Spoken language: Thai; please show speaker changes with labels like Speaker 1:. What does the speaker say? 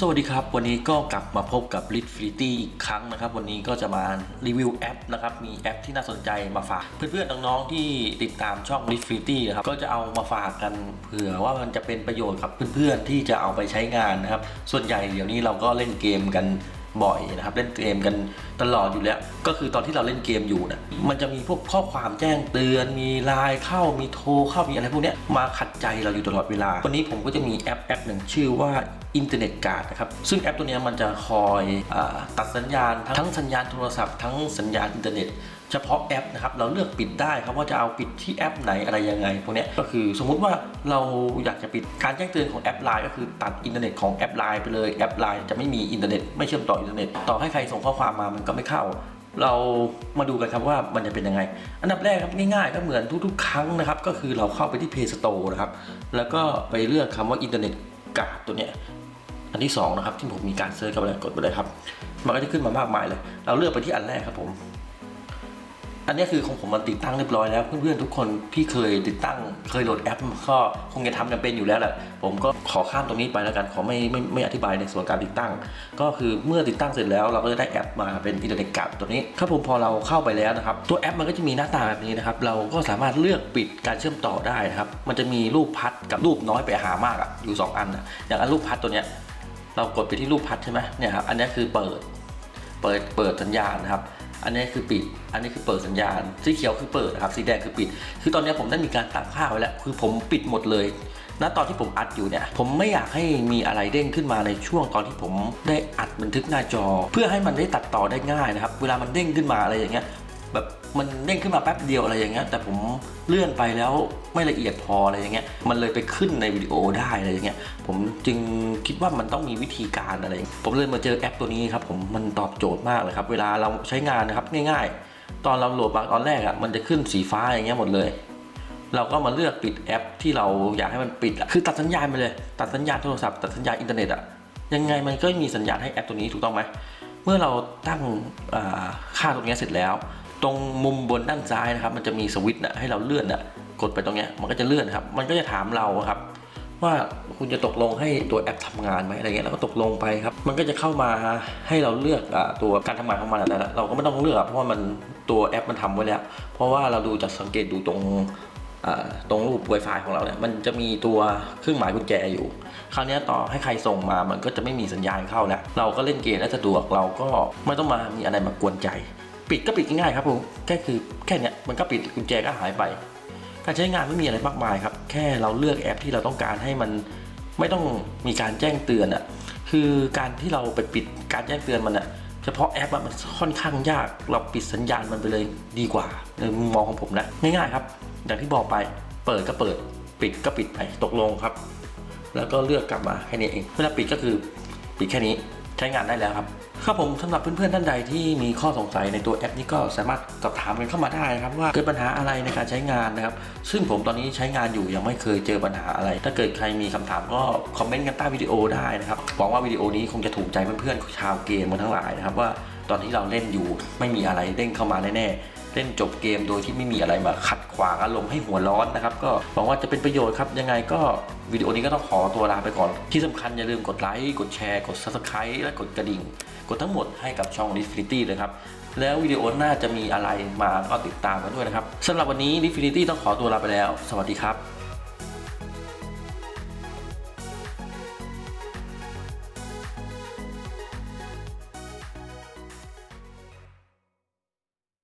Speaker 1: สวัสดีครับ วันนี้ก็กลับมาพบกับ l i t f i t y อีกครั้งนะครับ วันนี้ก็จะมารีวิวแอปนะครับ มีแอปที่น่าสนใจมาฝาก เพื่อนๆน้องๆที่ติดตามช่อง l i t f i t y นะครับ ก็จะเอามาฝากกันเผื่อว่ามันจะเป็นประโยชน์กับเพื่อนๆที่จะเอาไปใช้งานนะครับ ส่วนใหญ่เดี๋ยวนี้เราก็เล่นเกมกัน บ่อยนะครับเล่นเกมกันตลอดอยู่แล้ว ก็คือตอนที่เราเล่นเกมอยู่นะมันจะมีพวกข้อความแจ้งเตือน มีไลน์เข้ามีโทรเข้ามีอะไรพวกเนี้ยมาขัดใจเราอยู่ตลอดเวลา วันนี้ผมก็จะมีแอปแอปหนึ่งชื่อว่าอินเทอร์เน็ตการ์ดนะครับซึ่งแอปตัวนี้มันจะคอยอตัดสัญญาณ ทั้งสัญญาณโทรศัพท์ทั้งสัญญาณอินเทอร์เน็ต เฉพาะแอปนะครับเราเลือกปิดได้ครับว่าจะเอาปิดที่แอปไหนอะไรยังไงพวกนี้ก็คือสมมุติว่าเราอยากจะปิดการแจ้งเตือนของแอปไลน์ก็คือตัดอินเทอร์เน็ตของแอปไลน์ไปเลยแอปไลน์จะไม่มีอินเทอร์เน็ตไม่เชื่อมต่ออินเทอร์เน็ตต่อให้ใครส่งข้อความมามันก็ไม่เข้า เรามาดูกันครับว่ามันจะเป็นยังไง อันดับแรกครับง่ายๆก็เหมือนทุกๆ ครั้งนะครับก็คือเราเข้าไปที่ Play Store นะครับแล้วก็ไปเลือกคำว่าอินเทอร์เน็ตกาดตัวเนี้ยอันที่2นะครับที่ผมมีการเซิร์ชเข้าไปเลยกดไปเลยครับมันก็จะขึ้นมามากมายเลย เราเลือกไปที่อันแรกครับผม อันนี้คือของผมมันติดตั้งเรียบร้อยแล้วเพื่อนๆทุกคนที่เคยติดตั้งเคยโหลดแอปก็คงจะทำกันเป็นอยู่แล้วแหละผมก็ขอข้ามตรงนี้ไปแล้วกันขอไม่ไม่ไม่อธิบายในส่วนการติดตั้ง ก็คือเมื่อติดตั้งเสร็จแล้วเราก็จะได้แอปมาเป็นอินเทอร์เน็ตการ์ดตัวนี้ครับผมพอเราเข้าไปแล้วนะครับตัวแอปมันก็จะมีหน้าตาแบบนี้นะครับเราก็สามารถเลือกปิดการเชื่อมต่อได้นะครับมันจะมีรูปพัดกับรูปน้อยไปหามากอะอยู่สองอันอะอย่างอันรูปพัดตัวเนี้ยเรากดไปที่รูปพัดใช่ไหมเนี่ยครับอันนี้คือเปิดเปิดเปิดสัญญาณนะครับ อันนี้คือปิด อันนี้คือเปิดสัญญาณ สีเขียวคือเปิดนะครับ สีแดงคือปิด คือตอนนี้ผมได้มีการตัดค่าไว้แล้ว คือผมปิดหมดเลย ณ ตอนที่ผมอัดอยู่เนี่ย ผมไม่อยากให้มีอะไรเด้งขึ้นมาในช่วงตอนที่ผมได้อัดบันทึกหน้าจอ เพื่อให้มันได้ตัดต่อได้ง่ายนะครับ เวลามันเด้งขึ้นมาอะไรอย่างเงี้ย แบบมันเด้งขึ้นมาแป๊บเดียวอะไรอย่างเงี้ยแต่ผมเลื่อนไปแล้วไม่ละเอียดพออะไรอย่างเงี้ยมันเลยไปขึ้นในวิดีโอได้อะไรอย่างเงี้ยผมจึงคิดว่ามันต้องมีวิธีการอะไร ผมเลยมาเจอแอปตัวนี้ครับผมมันตอบโจทย์มากเลยครับเวลาเราใช้งานนะครับง่าย ๆ ตอนเราโหลดมาตอนแรกอะมันจะขึ้นสีฟ้าอย่างเงี้ยหมดเลย เราก็มาเลือกปิดแอปที่เราอยากให้มันปิดอะคือตัดสัญญาณไปเลย ตัดสัญญาณโทรศัพท์ตัดสัญญาณอินเทอร์เน็ตอะยังไงมันก็มีสัญญาณให้แอปตัวนี้ถูกต้องไหมเมื่อเราตั้งค่าตรงนี้เสร็จแล้ว ตรงมุมบนด้านซ้ายนะครับ มันจะมีสวิตช์นะให้เราเลื่อนนะกดไปตรงเนี้ยมันก็จะเลื่อนครับ มันก็จะถามเราครับ ว่าคุณจะตกลงให้ตัวแอปทำงานไหมอะไรเงี้ยเราก็ตกลงไปครับ มันก็จะเข้ามาให้เราเลือกอาตัวการทำงานของมันแต่ละเราก็ไม่ต้องเลือกอะเพราะว่ามันตัวแอปมันทำไว้แล้ว เพราะว่าเราดูจากสังเกตดูตรงอ่าตรงรูป Wi-Fi ของเราเนี่ยมันจะมีตัวเครื่องหมายกุญแจอยู่ คราวนี้ต่อให้ใครส่งมามันก็จะไม่มีสัญญาณเข้าแล้ว เราก็เล่นเกมได้สะดวกเราก็ไม่ต้องมามีอะไรมากวนใจ ปิดก็ปิดง่ายๆครับผมแค่คือแค่เนี้ยมันก็ปิดกุญแจก็หายไป การใช้งานไม่มีอะไรมากมายครับ แค่เราเลือกแอปที่เราต้องการให้มันไม่ต้องมีการแจ้งเตือนอะ่ะคือการที่เราไปปิดการแจ้งเตือนมันอะ่ะเฉพาะแอปอะมันค่อนข้างยากเราปิดสัญญาณมันไปเลยดีกว่าในมุมมองของผมนะง่ายๆครับ อย่างที่บอกไปเปิดก็เปิดปิดก็ปิดไปตกลงครับ แล้วก็เลือกกลับมาแค่นี้เองเวลาปิดก็คือปิดแค่นี้ ใช้งานได้แล้วครับครับผมสำหรับเพื่อนๆท่านใดที่มีข้อสงสัยในตัวแอปนี้ก็สามารถสอบถามกันเข้ามาได้ครับว่าเกิดปัญหาอะไรในการใช้งานนะครับ ซึ่งผมตอนนี้ใช้งานอยู่ยังไม่เคยเจอปัญหาอะไร ถ้าเกิดใครมีคำถามก็คอมเมนต์กันใต้วิดีโอได้นะครับหวังว่าวิดีโอนี้คงจะถูกใจเพื่อนๆชาวเกมมาทั้งหลายนะครับว่าตอนที่เราเล่นอยู่ไม่มีอะไรเด้งเข้ามาแน่ๆ เล่นจบเกมโดยที่ไม่มีอะไรมาขัดขวางอารมณ์ให้หัวร้อนนะครับ ก็หวังว่าจะเป็นประโยชน์ครับ ยังไงก็วิดีโอนี้ก็ต้องขอตัวลาไปก่อน ที่สำคัญอย่าลืมกดไลค์กดแชร์กด subscribe และกดกระดิ่ง กดทั้งหมดให้กับช่อง d i f i n i t y เลยครับ แล้ววิดีโอหน้าจะมีอะไรมาก็ติดตามกันด้วยนะครับสำหรับวันนี้ d i f i n i t y ต้องขอตัวลาไปแล้ว สวัสดีครับ